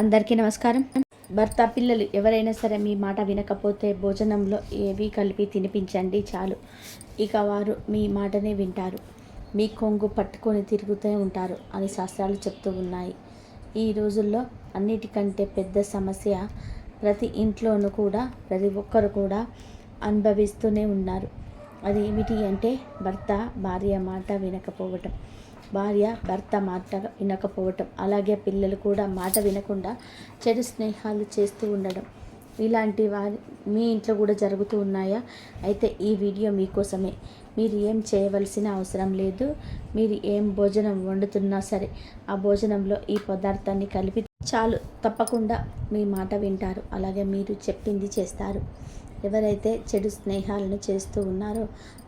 అందరికీ నమస్కారం. భర్త పిల్లలు ఎవరైనా సరే మీ మాట వినకపోతే భోజనంలో ఏవి కలిపి తినిపించండి చాలు. ఇక వారు మీ మాటనే వింటారు. మీ కొంగు పట్టుకొని తిరుగుతూ ఉంటారు అని శాస్త్రాలు చెప్తూ ఉన్నాయి. ఈ రోజుల్లో అన్నిటికంటే పెద్ద సమస్య ప్రతి ఇంట్లోనూ కూడా ప్రతి ఒక్కరు కూడా అనుభవిస్తూనే ఉన్నారు. అది ఏమిటి అంటే భర్త భార్య మాట వినకపోవటం. భార్య భర్త మాట వినకపోవటం అలాగే పిల్లలు కూడా మాట వినకుండా చెడు స్నేహాలు చేస్తూ ఉండడం. ఇలాంటి వారి మీ ఇంట్లో కూడా జరుగుతూ ఉన్నాయా? అయితే ఈ వీడియో మీకోసమే. మీరు ఏం చేయవలసిన అవసరం లేదు. మీరు ఏం భోజనం వండుతున్నా సరే ఆ భోజనంలో ఈ పదార్థాన్ని కలిపి చాలు తప్పకుండా మీ మాట వింటారు. అలాగే మీరు చెప్పింది చేస్తారు. ఎవరైతే చెడు స్నేహాలను చేస్తూ ఉన్నారో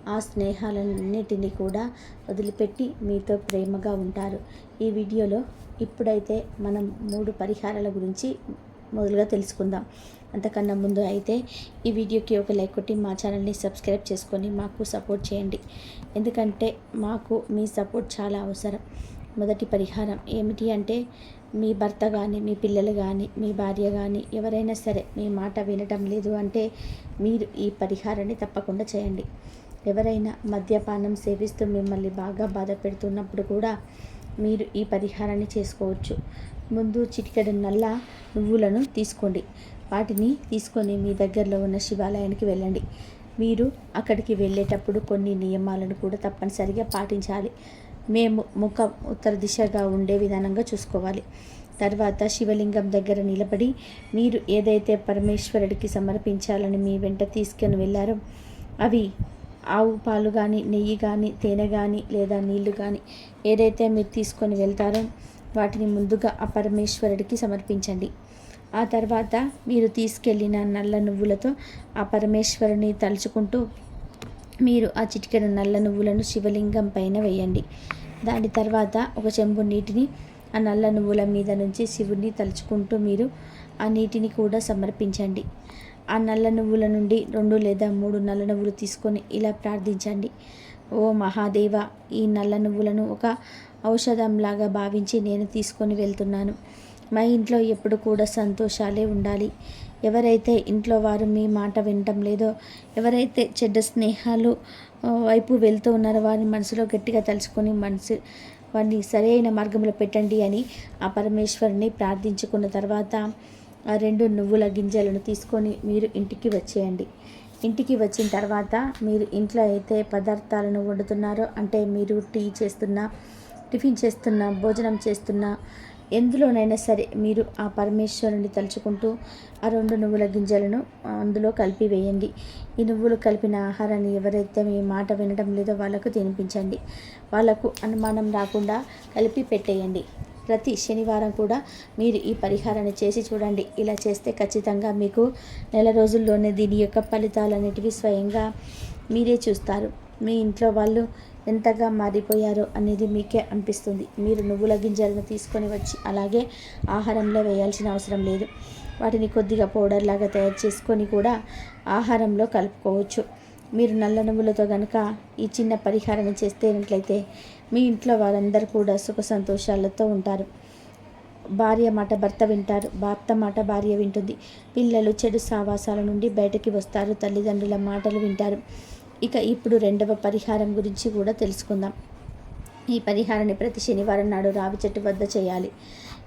ఆ స్నేహాలన్నిటినీ కూడా వదిలిపెట్టి మీతో ప్రేమగా ఉంటారు. ఈ వీడియోలో ఇప్పుడైతే మనం మూడు పరిహారాల గురించి మొదలుగా తెలుసుకుందాం. అంతకన్నా ముందు అయితే ఈ వీడియోకి ఒక లైక్ కొట్టి మా ఛానల్ని సబ్స్క్రైబ్ చేసుకొని మాకు సపోర్ట్ చేయండి. ఎందుకంటే మాకు మీ సపోర్ట్ చాలా అవసరం. మొదటి పరిహారం ఏమిటి అంటే మీ భర్త కానీ మీ పిల్లలు కానీ మీ భార్య కానీ ఎవరైనా సరే మీ మాట వినటం లేదు అంటే మీరు ఈ పరిహారాన్ని తప్పకుండా చేయండి. ఎవరైనా మద్యపానం సేవిస్తూ మిమ్మల్ని బాగా బాధ పెడుతున్నప్పుడు కూడా మీరు ఈ పరిహారాన్ని చేసుకోవచ్చు. ముందు చిటికెడు నల్ల నువ్వులను తీసుకోండి. వాటిని తీసుకొని మీ దగ్గరలో ఉన్న శివాలయానికి వెళ్ళండి. మీరు అక్కడికి వెళ్ళేటప్పుడు కొన్ని నియమాలను కూడా తప్పనిసరిగా పాటించాలి. మేము ముఖం ఉత్తర దిశగా ఉండే విధానంగా చూసుకోవాలి. తర్వాత శివలింగం దగ్గర నిలబడి మీరు ఏదైతే పరమేశ్వరుడికి సమర్పించాలని మీ వెంట తీసుకొని వెళ్ళారో అవి ఆవు పాలు కానీ నెయ్యి కానీ తేనె కానీ లేదా నీళ్ళు కానీ ఏదైతే మీరు తీసుకొని వెళ్తారో వాటిని ముందుగా ఆ పరమేశ్వరుడికి సమర్పించండి. ఆ తర్వాత మీరు తీసుకెళ్ళిన నల్ల నువ్వులతో ఆ పరమేశ్వరుని తలుచుకుంటూ మీరు ఆ చిటికెడు నల్ల నువ్వులను శివలింగం పైన వేయండి. దాని తర్వాత ఒక చెంబు నీటిని ఆ నల్ల నువ్వుల మీద నుంచి శివుడిని తలుచుకుంటూ మీరు ఆ నీటిని కూడా సమర్పించండి. ఆ నల్ల నువ్వుల నుండి రెండు లేదా మూడు నల్ల నువ్వులు తీసుకొని ఇలా ప్రార్థించండి. ఓ మహాదేవ ఈ నల్ల నువ్వులను ఒక ఔషధంలాగా భావించి నేను తీసుకొని వెళ్తున్నాను. మా ఇంట్లో ఎప్పుడు కూడా సంతోషాలే ఉండాలి. ఎవరైతే ఇంట్లో వారు మీ మాట వినటం లేదో ఎవరైతే చెడ్డ స్నేహాలు వైపు వెళ్తూ ఉన్నారో వారిని మనసులో గట్టిగా తలుచుకొని మనసు వారిని సరైన మార్గంలో పెట్టండి అని ఆ పరమేశ్వరుని ప్రార్థించుకున్న తర్వాత ఆ రెండు నువ్వుల గింజలను తీసుకొని మీరు ఇంటికి వచ్చేయండి. ఇంటికి వచ్చిన తర్వాత మీరు ఇంట్లో అయితే పదార్థాలను వండుతున్నారో అంటే మీరు టీ చేస్తున్నా టిఫిన్ చేస్తున్నా భోజనం చేస్తున్నా ఎందులోనైనా సరే మీరు ఆ పరమేశ్వరుని తలుచుకుంటూ ఆ రెండు నువ్వుల గింజలను అందులో కలిపి వేయండి. ఈ నువ్వులు కలిపిన ఆహారాన్ని ఎవరైతే మీ మాట వినడం లేదో వాళ్ళకు తినిపించండి. వాళ్ళకు అనుమానం రాకుండా కలిపి పెట్టేయండి. ప్రతి శనివారం కూడా మీరు ఈ పరిహారాన్ని చేసి చూడండి. ఇలా చేస్తే ఖచ్చితంగా మీకు నెల రోజుల్లోనే దీని యొక్క ఫలితాలు అనేటివి స్వయంగా మీరే చూస్తారు. మీ ఇంట్లో వాళ్ళు ఎంతగా మారిపోయారో అనేది మీకే అనిపిస్తుంది. మీరు నువ్వుల గింజలను తీసుకొని వచ్చి అలాగే ఆహారంలో వేయాల్సిన అవసరం లేదు. వాటిని కొద్దిగా పౌడర్ లాగా తయారు చేసుకొని కూడా ఆహారంలో కలుపుకోవచ్చు. మీరు నల్ల నువ్వులతో కనుక ఈ చిన్న పరిహారం చేస్తేనట్లయితే మీ ఇంట్లో వారందరూ కూడా సుఖ సంతోషాలతో ఉంటారు. భార్య మాట భర్త వింటారు. భర్త మాట భార్య వింటుంది. పిల్లలు చెడు సావాసాల నుండి బయటకి వస్తారు. తల్లిదండ్రుల మాటలు వింటారు. ఇక ఇప్పుడు రెండవ పరిహారం గురించి కూడా తెలుసుకుందాం. ఈ పరిహారాన్ని ప్రతి శనివారం నాడు రావి చెట్టు వద్ద చేయాలి.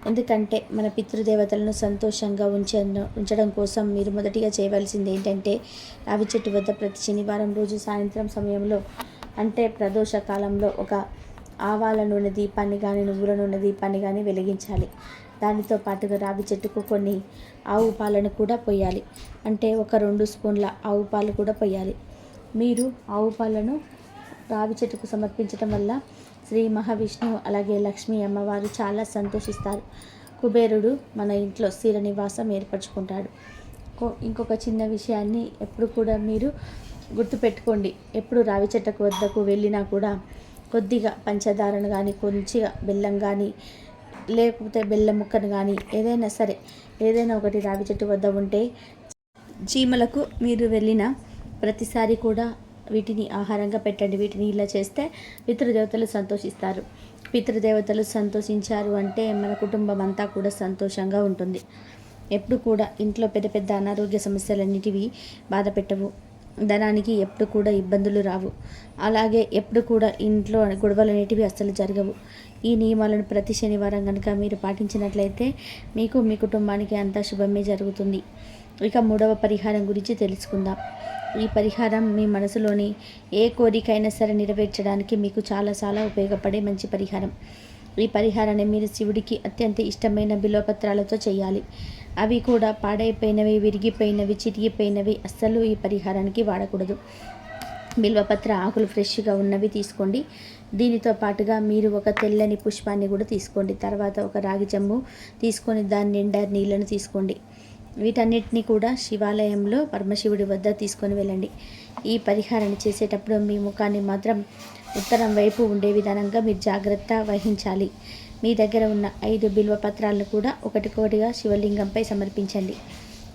ఎందుకంటే మన పితృదేవతలను సంతోషంగా ఉంచ ఉంచడం కోసం మీరు మొదటిగా చేయవలసింది ఏంటంటే రావి చెట్టు వద్ద ప్రతి శనివారం రోజు సాయంత్రం సమయంలో అంటే ప్రదోష కాలంలో ఒక ఆవాల నూనె దీపాన్ని కానీ నువ్వుల నూనె దీపాన్ని కానీ వెలిగించాలి. దానితో పాటుగా రావి చెట్టుకు కొన్ని ఆవు పాలను కూడా పోయాలి. అంటే ఒక రెండు స్పూన్ల ఆవు పాలు కూడా పోయాలి. మీరు ఆవు పాలను రావి చెట్టుకు సమర్పించటం వల్ల శ్రీ మహావిష్ణువు అలాగే లక్ష్మీ అమ్మవారు చాలా సంతోషిస్తారు. కుబేరుడు మన ఇంట్లో స్థిర నివాసం ఏర్పరచుకుంటాడు. ఇంకొక చిన్న విషయాన్ని ఎప్పుడు కూడా మీరు గుర్తుపెట్టుకోండి. ఎప్పుడు రావి చెట్టుకు వద్దకు వెళ్ళినా కూడా కొద్దిగా పంచదారను కానీ కొంచెంగా బెల్లం కానీ లేకపోతే బెల్లం ముక్కను కానీ ఏదైనా సరే ఏదైనా ఒకటి రావి చెట్టు వద్ద ఉంటే చీమలకు మీరు వెళ్ళిన ప్రతిసారి కూడా వీటిని ఆహారంగా పెట్టండి. వీటిని ఇలా చేస్తే పితృదేవతలు సంతోషిస్తారు. పితృదేవతలు సంతోషించారు అంటే మన కుటుంబం అంతా కూడా సంతోషంగా ఉంటుంది. ఎప్పుడు కూడా ఇంట్లో పెద్ద పెద్ద అనారోగ్య సమస్యలన్నిటివి బాధ పెట్టవు. ధనానికి ఎప్పుడు కూడా ఇబ్బందులు రావు. అలాగే ఎప్పుడు కూడా ఇంట్లో గొడవలు అనేటివి అస్సలు జరగవు. ఈ నియమాలను ప్రతి శనివారం కనుక మీరు పాటించినట్లయితే మీకు మీ కుటుంబానికి అంతా శుభమే జరుగుతుంది. ఇక మూడవ పరిహారం గురించి తెలుసుకుందాం. ఈ పరిహారం మీ మనసులోని ఏ కోరికైనా సరే నెరవేర్చడానికి మీకు చాలా చాలా ఉపయోగపడే మంచి పరిహారం. ఈ పరిహారాన్ని మీరు శివుడికి అత్యంత ఇష్టమైన బిలోపత్రాలతో చేయాలి. అవి కూడా పాడైపోయినవి విరిగిపోయినవి చిరిగిపోయినవి అస్సలు ఈ పరిహారానికి వాడకూడదు. బిల్వపత్ర ఆకులు ఫ్రెష్గా ఉన్నవి తీసుకోండి. దీనితో పాటుగా మీరు ఒక తెల్లని పుష్పాన్ని కూడా తీసుకోండి. తర్వాత ఒక రాగి చెంబు తీసుకొని దాని నిండా నీళ్ళను తీసుకోండి. వీటన్నిటిని కూడా శివాలయంలో పరమశివుడి వద్ద తీసుకొని వెళ్ళండి. ఈ పరిహారాన్ని చేసేటప్పుడు మీ ముఖాన్ని మాత్రం ఉత్తరం వైపు ఉండే విధానంగా మీరు జాగ్రత్త వహించాలి. మీ దగ్గర ఉన్న ఐదు బిల్వ పత్రాలను కూడా ఒకటికొకటిగా శివలింగంపై సమర్పించండి.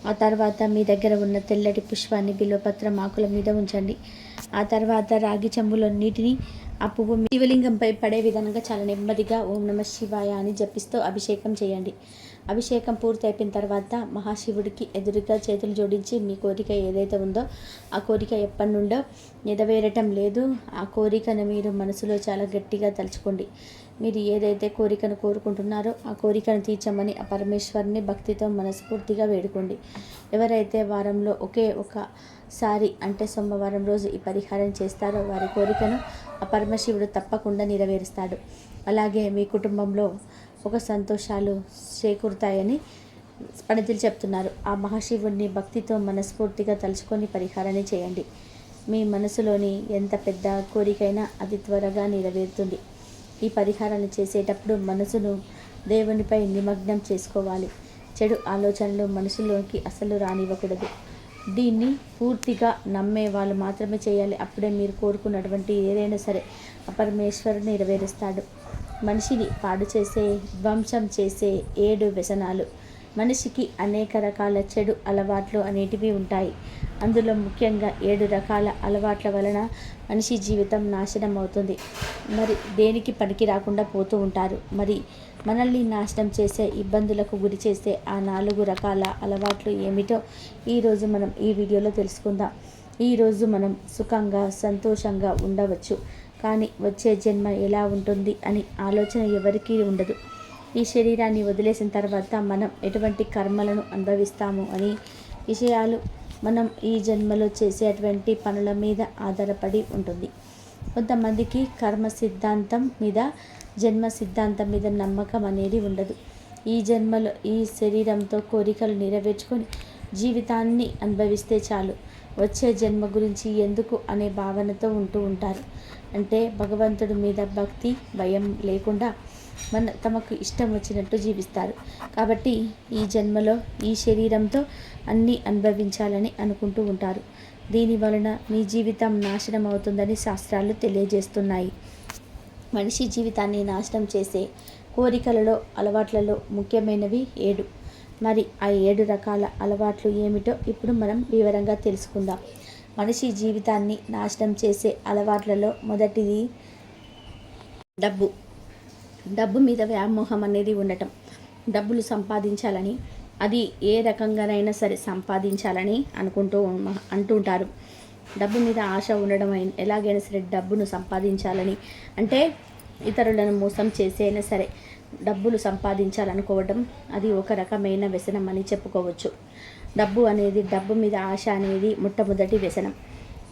ఆ తర్వాత మీ దగ్గర ఉన్న తెల్లటి పుష్పాన్ని బిల్వపత్రం ఆకుల మీద ఉంచండి. ఆ తర్వాత రాగి చెంబులో నీటిని ఆ పువ్వు శివలింగంపై పడే విధంగా చాలా నెమ్మదిగా ఓం నమ శివాయ అని జపిస్తూ అభిషేకం చేయండి. అభిషేకం పూర్తి అయిపోయిన తర్వాత మహాశివుడికి ఎదురుగా చేతులు జోడించి మీ కోరిక ఏదైతే ఉందో ఆ కోరిక ఎప్పటి నుండో నెరవేరటం లేదు. ఆ కోరికను మీరు మనసులో చాలా గట్టిగా తలుచుకోండి. మీరు ఏదైతే కోరికను కోరుకుంటున్నారో ఆ కోరికను తీర్చమని ఆ పరమేశ్వరిని భక్తితో మనస్ఫూర్తిగా వేడుకోండి. ఎవరైతే వారంలో ఒకే ఒకసారి అంటే సోమవారం రోజు ఈ పరిహారం చేస్తారో వారి కోరికను ఆ పరమశివుడు తప్పకుండా నెరవేరుస్తాడు. అలాగే మీ కుటుంబంలో ఒక సంతోషాలు చేకూరుతాయని పండితులు చెప్తున్నారు. ఆ మహాశివుడిని భక్తితో మనస్ఫూర్తిగా తలుచుకొని పరిహారాన్ని చేయండి. మీ మనసులోని ఎంత పెద్ద కోరికైనా అది త్వరగా నెరవేరుతుంది. ఈ పరిహారాన్ని చేసేటప్పుడు మనసును దేవునిపై నిమగ్నం చేసుకోవాలి. చెడు ఆలోచనలు మనసులోకి అసలు రానివ్వకూడదు. దీన్ని పూర్తిగా నమ్మే వాళ్ళు మాత్రమే చేయాలి. అప్పుడే మీరు కోరుకున్నటువంటి ఏదైనా సరే అపరమేశ్వరుని నెరవేరుస్తాడు. మనిషిని పాడు చేసే ధ్వంసం చేసే ఏడు వ్యసనాలు. మనిషికి అనేక రకాల చెడు అలవాట్లు అనేటివి ఉంటాయి. అందులో ముఖ్యంగా ఏడు రకాల అలవాట్ల వలన మనిషి జీవితం నాశనం అవుతుంది. మరి దేనికి పనికి రాకుండా పోతూ ఉంటారు. మరి మనల్ని నాశనం చేసే ఇబ్బందులకు గురి చేసే ఆ నాలుగు రకాల అలవాట్లు ఏమిటో ఈరోజు మనం ఈ వీడియోలో తెలుసుకుందాం. ఈరోజు మనం సుఖంగా సంతోషంగా ఉండవచ్చు. కానీ వచ్చే జన్మ ఎలా ఉంటుంది అని ఆలోచన ఎవరికీ ఉండదు. ఈ శరీరాన్ని వదిలేసిన తర్వాత మనం ఎటువంటి కర్మలను అనుభవిస్తాము అని విషయాలు మనం ఈ జన్మలో చేసేటువంటి పనుల మీద ఆధారపడి ఉంటుంది. కొంతమందికి కర్మ సిద్ధాంతం మీద జన్మ సిద్ధాంతం మీద నమ్మకం అనేది ఉండదు. ఈ జన్మలో ఈ శరీరంతో కోరికలు నెరవేర్చుకొని జీవితాన్ని అనుభవిస్తే చాలు. వచ్చే జన్మ గురించి ఎందుకు అనే భావనతో ఉంటూ ఉంటారు. అంటే భగవంతుడి మీద భక్తి భయం లేకుండా మన తమకు ఇష్టం వచ్చినట్టు జీవిస్తారు. కాబట్టి ఈ జన్మలో ఈ శరీరంతో అన్నీ అనుభవించాలని అనుకుంటూ ఉంటారు. దీని వలన మీ జీవితం నాశనం అవుతుందని శాస్త్రాలు తెలియజేస్తున్నాయి. మనిషి జీవితాన్ని నాశనం చేసే కోరికలలో అలవాట్లలో ముఖ్యమైనవి ఏడు. మరి ఆ ఏడు రకాల అలవాట్లు ఏమిటో ఇప్పుడు మనం వివరంగా తెలుసుకుందాం. మనిషి జీవితాన్ని నాశనం చేసే అలవాట్లలో మొదటిది డబ్బు. డబ్బు మీద వ్యామోహం అనేది ఉండటం. డబ్బులు సంపాదించాలని అది ఏ రకంగానైనా సరే సంపాదించాలని అనుకుంటూ అంటుంటారు. డబ్బు మీద ఆశ ఉండడం ఎలాగైనా సరే డబ్బును సంపాదించాలని అంటే ఇతరులను మోసం చేసైనా సరే డబ్బులు సంపాదించాలనుకోవడం అది ఒక రకమైన వ్యసనం అని చెప్పుకోవచ్చు. డబ్బు అనేది డబ్బు మీద ఆశ అనేది మొట్టమొదటి వ్యసనం.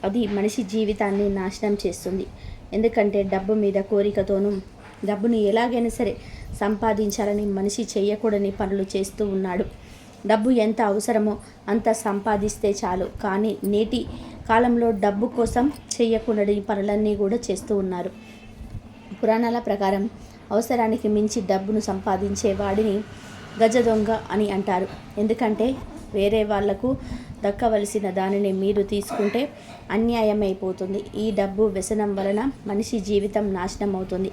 అది మనిషి జీవితాన్ని నాశనం చేస్తుంది. ఎందుకంటే డబ్బు మీద కోరికతోనూ డబ్బుని ఎలాగైనా సరే సంపాదించాలని మనిషి చేయకూడని పనులు చేస్తూ ఉన్నాడు. డబ్బు ఎంత అవసరమో అంత సంపాదిస్తే చాలు. కానీ నేటి కాలంలో డబ్బు కోసం చేయకూడని పనులన్నీ కూడా చేస్తూ ఉన్నారు. పురాణాల ప్రకారం అవసరానికి మించి డబ్బును సంపాదించే వాడిని గజ దొంగ అని అంటారు. ఎందుకంటే వేరే వాళ్ళకు దక్కవలసిన దానిని మీరు తీసుకుంటే అన్యాయమైపోతుంది. ఈ డబ్బు వ్యసనం వలన మనిషి జీవితం నాశనం అవుతుంది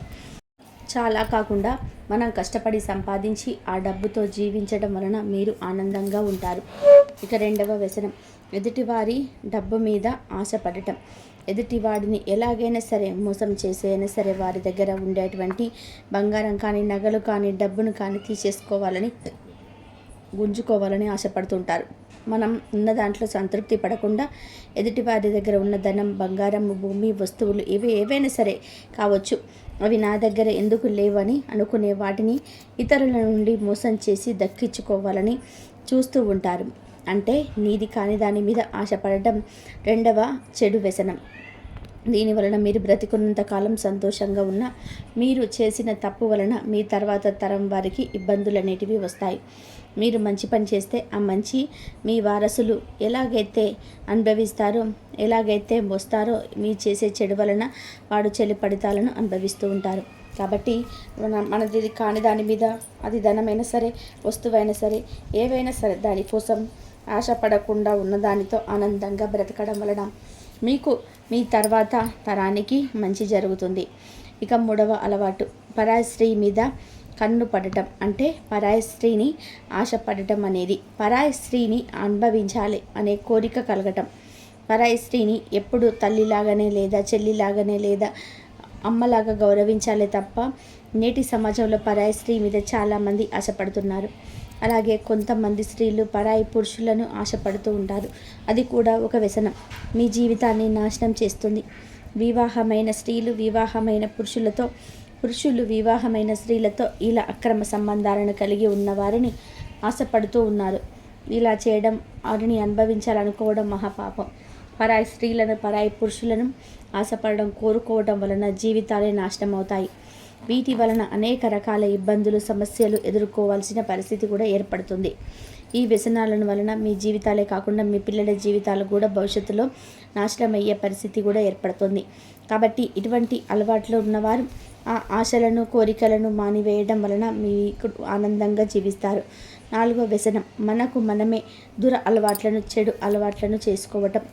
చాలా కాకుండా మనం కష్టపడి సంపాదించి ఆ డబ్బుతో జీవించడం వలన మీరు ఆనందంగా ఉంటారు. ఇక రెండవ వ్యసనం. ఎదుటివారి డబ్బు మీద ఆశపడటం. ఎదుటివాడిని ఎలాగైనా సరే మోసం చేసైనా సరే వారి దగ్గర ఉండేటువంటి బంగారం కానీ నగలు కానీ డబ్బును కానీ తీసేసుకోవాలని గుంజుకోవాలని ఆశపడుతుంటారు. మనం ఉన్న దాంట్లో సంతృప్తి పడకుండా ఎదుటి వారి దగ్గర ఉన్న ధనం బంగారం భూమి వస్తువులు ఇవి ఏవైనా సరే కావచ్చు. అవి నా దగ్గర ఎందుకు లేవని అనుకునే వాటిని ఇతరుల నుండి మోసం చేసి దక్కించుకోవాలని చూస్తూ ఉంటారు. అంటే నీది కాని దాని మీద ఆశపడటం రెండవ చెడు వ్యసనం. దీని వలన మీరు బ్రతికున్నంత కాలం సంతోషంగా ఉన్న మీరు చేసిన తప్పు వలన మీ తర్వాత తరం వారికి ఇబ్బందులు అనేటివి వస్తాయి. మీరు మంచి పని చేస్తే ఆ మంచి మీ వారసులు ఎలాగైతే అనుభవిస్తారో ఎలాగైతే వస్తారో మీ చేసే చెడు వలన వాడు చెల్లి పడితాలను అనుభవిస్తూ ఉంటారు. కాబట్టి మన మనది కాని దాని మీద అది ధనమైనా సరే వస్తువైనా సరే ఏవైనా సరే దానికోసం ఆశపడకుండా ఉన్నదానితో ఆనందంగా బ్రతకడం వలన మీకు మీ తర్వాత తరానికి మంచి జరుగుతుంది. ఇక మూడవ అలవాటు. పరాయి స్త్రీ మీద కన్ను పడటం అంటే పరాయి స్త్రీని ఆశపడటం అనేది. పరాయి స్త్రీని అనుభవించాలి అనే కోరిక కలగటం. పరాయి స్త్రీని ఎప్పుడు తల్లిలాగానే లేదా చెల్లిలాగానే లేదా అమ్మలాగా గౌరవించాలి తప్ప నేటి సమాజంలో పరాయి స్త్రీ మీద చాలామంది ఆశపడుతున్నారు. అలాగే కొంతమంది స్త్రీలు పరాయి పురుషులను ఆశపడుతూ ఉంటారు. అది కూడా ఒక వ్యసనం. మీ జీవితాన్ని నాశనం చేస్తుంది. వివాహమైన స్త్రీలు వివాహమైన పురుషులతో పురుషులు వివాహమైన స్త్రీలతో ఇలా అక్రమ సంబంధాలను కలిగి ఉన్న వారిని ఆశపడుతూ ఉన్నారు. ఇలా చేయడం వారిని అనుభవించాలనుకోవడం మహాపాపం. పరాయి స్త్రీలను పరాయి పురుషులను ఆశపడడం కోరుకోవడం వలన జీవితాలే నాశనం అవుతాయి వీటి వలన అనేక రకాల ఇబ్బందులు సమస్యలు ఎదుర్కోవాల్సిన పరిస్థితి కూడా ఏర్పడుతుంది. ఈ వ్యసనాలను వలన మీ జీవితాలే కాకుండా మీ పిల్లల జీవితాలు కూడా భవిష్యత్తులో నాశనం అయ్యే పరిస్థితి కూడా ఏర్పడుతుంది. కాబట్టి ఇటువంటి అలవాట్లు ఉన్నవారు ఆ ఆశలను కోరికలను మానివేయడం వలన మీకు ఆనందంగా జీవిస్తారు. నాలుగో వ్యసనం మనకు మనమే దుర అలవాట్లను చెడు అలవాట్లను చేసుకోవటం.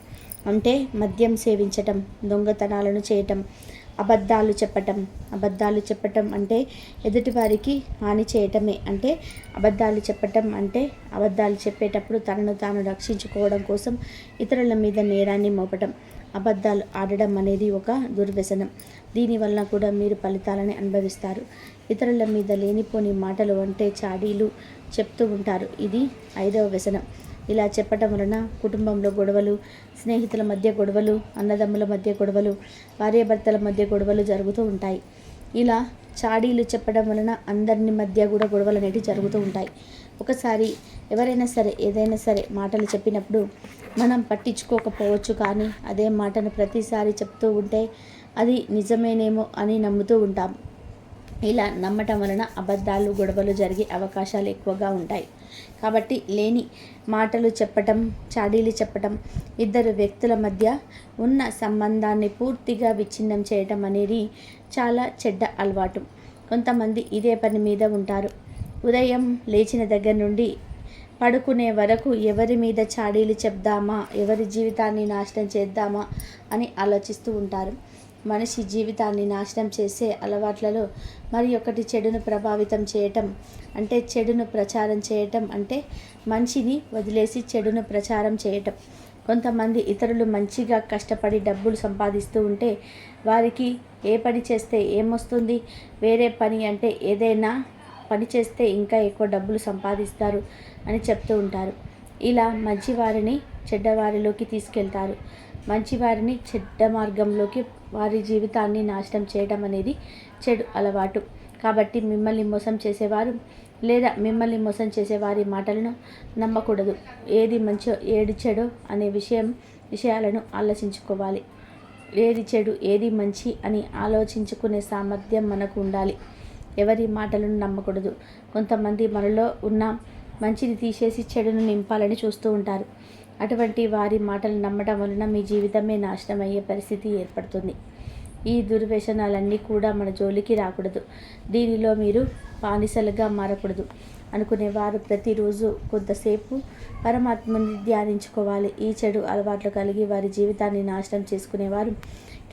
అంటే మద్యం సేవించటం దొంగతనాలను చేయటం అబద్ధాలు చెప్పటం. అబద్ధాలు చెప్పటం అంటే ఎదుటివారికి హాని చేయటమే. అంటే అబద్ధాలు చెప్పటం అంటే అబద్ధాలు చెప్పేటప్పుడు తనను తాను రక్షించుకోవడం కోసం ఇతరుల మీద నేరాన్ని మోపటం. అబద్ధాలు ఆడడం అనేది ఒక దుర్వ్యసనం. దీనివల్ల కూడా మీరు ఫలితాలని అనుభవిస్తారు. ఇతరుల మీద లేనిపోని మాటలు అంటే చాడీలు చెప్తూ ఉంటారు. ఇది ఐదవ వ్యసనం. ఇలా చెప్పటం వలన కుటుంబంలో గొడవలు స్నేహితుల మధ్య గొడవలు అన్నదమ్ముల మధ్య గొడవలు భార్యాభర్తల మధ్య గొడవలు జరుగుతూ ఉంటాయి. ఇలా చాడీలు చెప్పడం వలన అందరిని మధ్య కూడా గొడవలు అనేవి జరుగుతూ ఉంటాయి. ఒకసారి ఎవరైనా సరే ఏదైనా సరే మాటలు చెప్పినప్పుడు మనం పట్టించుకోకపోవచ్చు కానీ అదే మాటను ప్రతిసారి చెప్తూ ఉంటే అది నిజమేనేమో అని నమ్ముతూ ఉంటాం. ఇలా నమ్మటం వలన అబద్ధాలు గొడవలు జరిగే అవకాశాలు ఎక్కువగా ఉంటాయి. కాబట్టి లేని మాటలు చెప్పటం చాడీలు చెప్పటం ఇద్దరు వ్యక్తుల మధ్య ఉన్న సంబంధాన్ని పూర్తిగా విచ్ఛిన్నం చేయటం అనేది చాలా చెడ్డ అలవాటు. కొంతమంది ఇదే పని మీద ఉంటారు. ఉదయం లేచిన దగ్గర నుండి పడుకునే వరకు ఎవరి మీద చాడీలు చెప్దామా ఎవరి జీవితాన్ని నాశనం చేద్దామా అని ఆలోచిస్తూ ఉంటారు. మనిషి జీవితాన్ని నాశనం చేసే అలవాట్లలో మరి ఒకటి చెడును ప్రభావితం చేయటం అంటే చెడును ప్రచారం చేయటం అంటే మంచిని వదిలేసి చెడును ప్రచారం చేయటం. కొంతమంది ఇతరులు మంచిగా కష్టపడి డబ్బులు సంపాదిస్తూ ఉంటే వారికి ఏ పని చేస్తే ఏమొస్తుంది? వేరే పని అంటే ఏదైనా పని చేస్తే ఇంకా ఎక్కువ డబ్బులు సంపాదిస్తారు అని చెప్తూ ఉంటారు. ఇలా మంచివారిని చెడ్డవారిలోకి తీసుకెళ్తారు. మంచివారిని చెడ్డ మార్గంలోకి వారి జీవితాన్ని నాశనం చేయడం అనేది చెడు అలవాటు. కాబట్టి మిమ్మల్ని మోసం చేసేవారు లేదా మిమ్మల్ని మోసం చేసే వారి మాటలను నమ్మకూడదు. ఏది మంచో ఏది చెడో అనే విషయం విషయాలను ఆలోచించుకోవాలి. ఏది చెడు ఏది మంచి అని ఆలోచించుకునే సామర్థ్యం మనకు ఉండాలి. ఎవరి మాటలను నమ్మకూడదు. కొంతమంది మనలో ఉన్న మంచిని తీసేసి చెడును నింపాలని చూస్తూ ఉంటారు. అటువంటి వారి మాటలు నమ్మడం వలన మీ జీవితమే నాశనం అయ్యే పరిస్థితి ఏర్పడుతుంది. ఈ దుర్వ్యసనాలన్నీ కూడా మన జోలికి రాకూడదు. దీనిలో మీరు బానిసలుగా మారకూడదు. అనుకునేవారు ప్రతిరోజు కొంతసేపు పరమాత్మని ధ్యానించుకోవాలి. ఈ చెడు అలవాట్లు కలిగి వారి జీవితాన్ని నాశనం చేసుకునేవారు.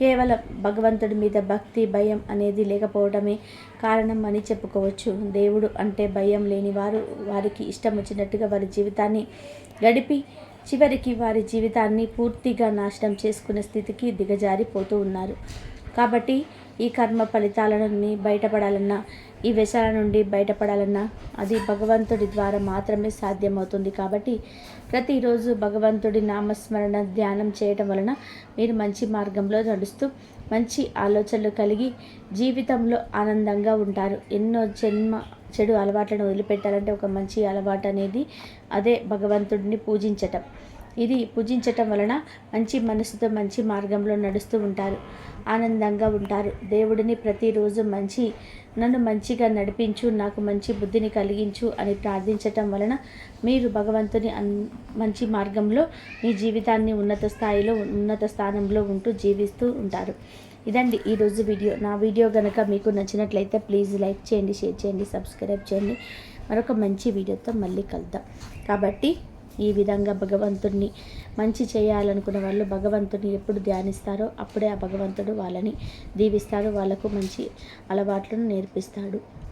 కేవలం భగవంతుడి మీద భక్తి భయం అనేది లేకపోవడమే కారణం అని చెప్పుకోవచ్చు. దేవుడు అంటే భయం లేని వారు వారికి ఇష్టం వచ్చినట్టుగా వారి జీవితాన్ని గడిపి చివరికి వారి జీవితాన్ని పూర్తిగా నాశనం చేసుకునే స్థితికి దిగజారిపోతూ ఉన్నారు. కాబట్టి ఈ కర్మ ఫలితాలన్నీ బయటపడాలన్నా ఈ వ్యసనాల నుండి బయటపడాలన్నా అది భగవంతుడి ద్వారా మాత్రమే సాధ్యమవుతుంది కాబట్టి ప్రతిరోజు భగవంతుడి నామస్మరణ ధ్యానం చేయటం వలన మీరు మంచి మార్గంలో నడుస్తూ మంచి ఆలోచనలు కలిగి జీవితంలో ఆనందంగా ఉంటారు. ఎన్నో జన్మ చెడు అలవాట్లను వదిలిపెట్టాలంటే ఒక మంచి అలవాటు అనేది అదే భగవంతుడిని పూజించటం. ఇది పూజించటం వలన మంచి మనసుతో మంచి మార్గంలో నడుస్తూ ఉంటారు. ఆనందంగా ఉంటారు. దేవుడిని ప్రతిరోజు మంచి నన్ను మంచిగా నడిపించు నాకు మంచి బుద్ధిని కలిగించు అని ప్రార్థించటం వలన మీరు భగవంతుని అన్ మంచి మార్గంలో మీ జీవితాన్ని ఉన్నత స్థాయిలో ఉన్నత స్థానంలో ఉంటూ జీవిస్తూ ఉంటారు. ఇదండి ఈరోజు వీడియో. నా వీడియో కనుక మీకు నచ్చినట్లయితే ప్లీజ్ లైక్ చేయండి షేర్ చేయండి సబ్స్క్రైబ్ చేయండి. మరొక మంచి వీడియోతో మళ్ళీ కలుద్దాం. కాబట్టి ఈ విధంగా భగవంతుడిని మంచి చేయాలనుకున్న వాళ్ళు భగవంతుని ఎప్పుడు ధ్యానిస్తారో అప్పుడే ఆ భగవంతుడు వాళ్ళని దీవిస్తాడు వాళ్ళకు మంచి అలవాట్లను నేర్పిస్తాడు.